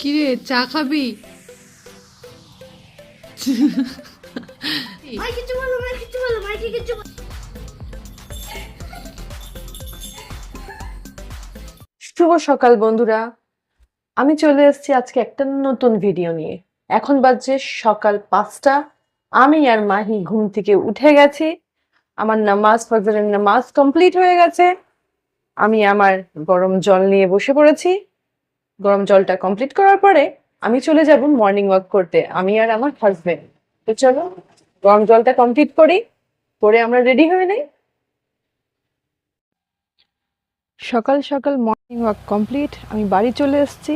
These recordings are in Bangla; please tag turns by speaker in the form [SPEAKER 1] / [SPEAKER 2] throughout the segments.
[SPEAKER 1] কিরে চা খাবি?
[SPEAKER 2] ভাই কিছু বলো ভাই কিছু বলো ভাইকে কিছু
[SPEAKER 3] শুভ সকাল বন্ধুরা। আমি চলে এসেছি আজকে একটা নতুন ভিডিও নিয়ে। এখন বাজছে সকাল পাঁচটা। আমি আর মাহি ঘুম থেকে উঠে গেছি। আমার নামাজ ফজরের নামাজ কমপ্লিট হয়ে গেছে। আমি আমার গরম জল নিয়ে বসে পড়েছি। গরম জলটা কমপ্লিট করার পরে আমি চলে যাব মর্নিং ওয়াক করতে। আমি আর আমার হাজবেন্ড তো চলো, গরম জলটা কমপ্লিট করি করে আমরা রেডি হয়ে নেই। সকাল সকাল মর্নিং ওয়াক কমপ্লিট আমি বাড়ি চলে এসেছি।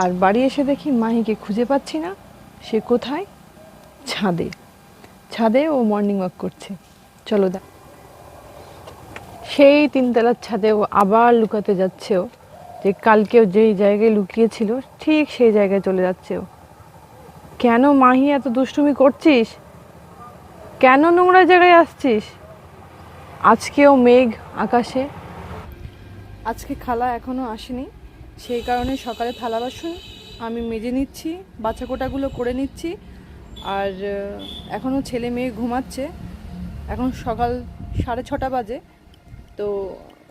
[SPEAKER 3] আর বাড়ি এসে দেখি মাহিকে খুঁজে পাচ্ছি না। সে কোথায়? ছাদে। ছাদে ও মর্নিং ওয়াক করছে। চলো দা সেই তিনতলার ছাদে ও আবার লুকাতে যাচ্ছে ও। যে কালকেও যেই জায়গায় লুকিয়েছিল, ঠিক সেই জায়গায় চলে যাচ্ছে ও। কেন মাহি এত দুষ্টুমি করছিস? কেন নোংরা জায়গায় আসছিস? আজকেও মেঘ আকাশে। আজকে খালা এখনও আসেনি, সেই কারণে সকালে থালা বাসন আমি মেজে নিচ্ছি বাচ্চা কোটাগুলো করে নিচ্ছি, আর এখনও ছেলে মেয়ে ঘুমাচ্ছে। এখন সকাল সাড়ে ছটা বাজে, তো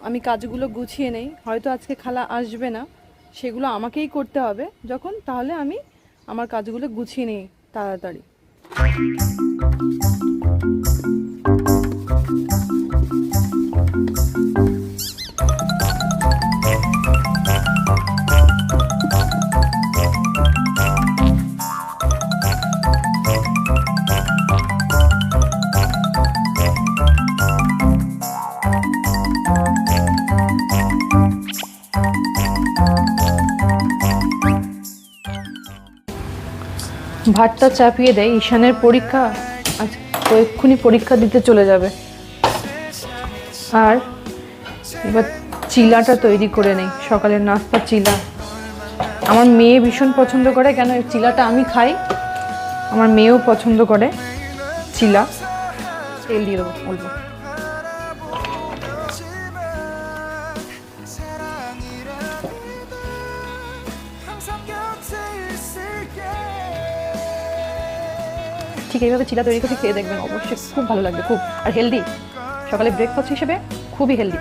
[SPEAKER 3] আমি কাজগুলো গুছিয়ে নেই, হয়তো আজকে খালা আসবে না, সেগুলো আমাকেই করতে হবে, যখন তাহলে আমি আমার কাজগুলো গুছিয়ে নিই তাড়াতাড়ি। ভাতটা চাপিয়ে দেয়, ঈশানের পরীক্ষা? আজ এক্ষুনি পরীক্ষা দিতে চলে যাবে। আর এবার চিলাটা তৈরি করে নেই, সকালের নাস্তা চিলা। আমার মেয়ে ভীষণ পছন্দ করে, কেন এই চিলাটা আমি খাই? আমার মেয়েও পছন্দ করে, চিলা। তেল দিয়ে দেবো অল্প ঠিক এইভাবে চিলা তৈরি করে খেয়ে দেখবেন, অবশ্যই খুব ভালো লাগবে, খুব। আর হেলদি সকালে ব্রেকফাস্ট হিসেবে খুবই হেলদি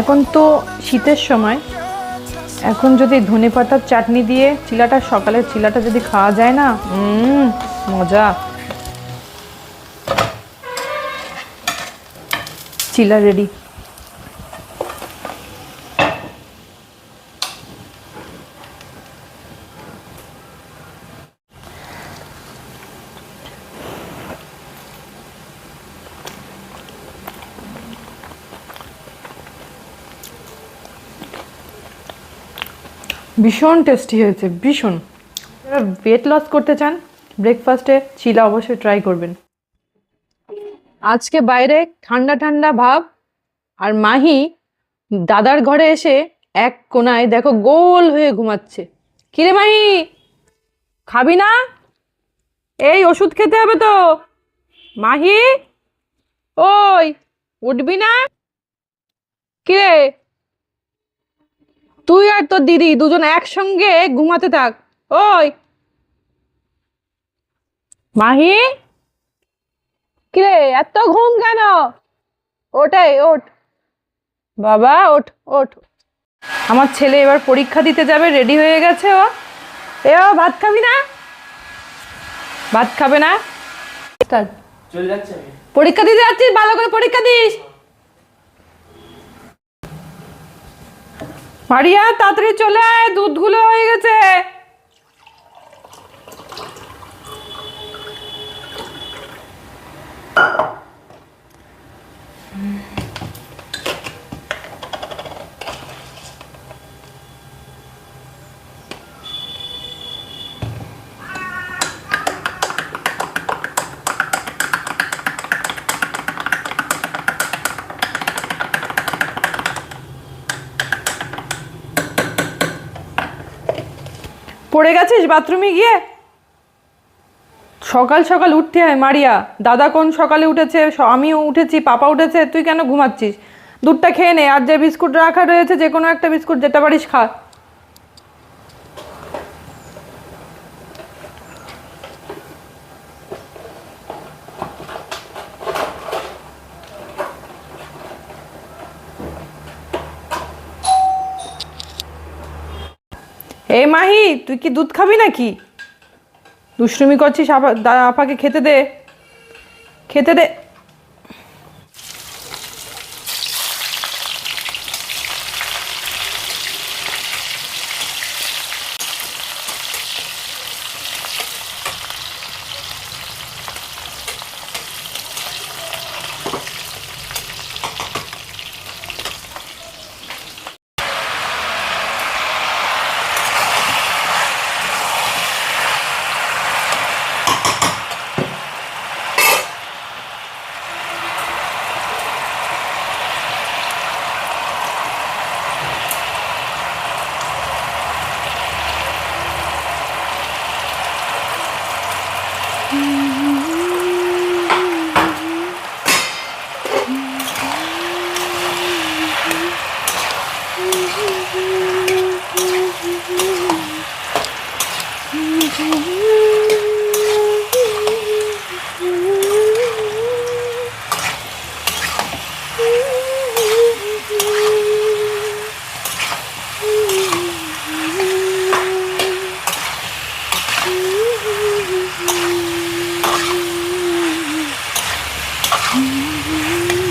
[SPEAKER 3] এখন তো শীতের সময়, এখন যদি ধনে পাতার চাটনি দিয়ে চিলাটা, সকালের চিলাটা যদি খাওয়া যায় না মজা। চিলা রেডি ভীষণ টেস্টি হয়েছে, ভীষণ। যারা ওয়েট লস করতে চান ব্রেকফাস্টে চিলা অবশ্যই ট্রাই করবেন। আজকে বাইরে ঠান্ডা ঠান্ডা ভাব, আর মাহি দাদার ঘরে এসে এক কোনায় দেখো গোল হয়ে ঘুমাচ্ছে। কিরে মাহি? খাবি না? এই ওষুধ খেতে হবে তো। মাহি? ওই, উঠবি না? কিরে তুই আর তোর দিদি দুজন একসঙ্গে ঘুমাতে থাক। ওই। মাহি? কিরে এত ঘুম কেন? ওটাই ওঠ। বাবা ওঠ ওঠ। আমার ছেলে এবার পরীক্ষা দিতে যাবে রেডি হয়ে গেছে ও। এ ও ভাত খাবি না? ভাত খাবে না? পরীক্ষা দিতে যাচ্ছিস ভালো করে পরীক্ষা দিস। মারিয়া তাড়াতাড়ি চলে আয় দুধগুলো হয়ে গেছে। পড়ে গেছিস বাথরুমে গিয়ে? সকাল সকাল উঠতে হয়, মারিয়া। দাদা কোন সকালে উঠেছে? আমিও উঠেছি, পাপা উঠেছে, তুই কেন ঘুমাচ্ছিস? দুধটা খেয়ে নে, আর যে বিস্কুট রাখা রয়েছে, যে কোনো একটা বিস্কুট যেটা পারিস খা। এই মাহি, তুই কি দুধ খাবি নাকি? দুষ্টুমি করছিস, আপা আপাকে খেতে দে। খেতে দে। Mm-hmm.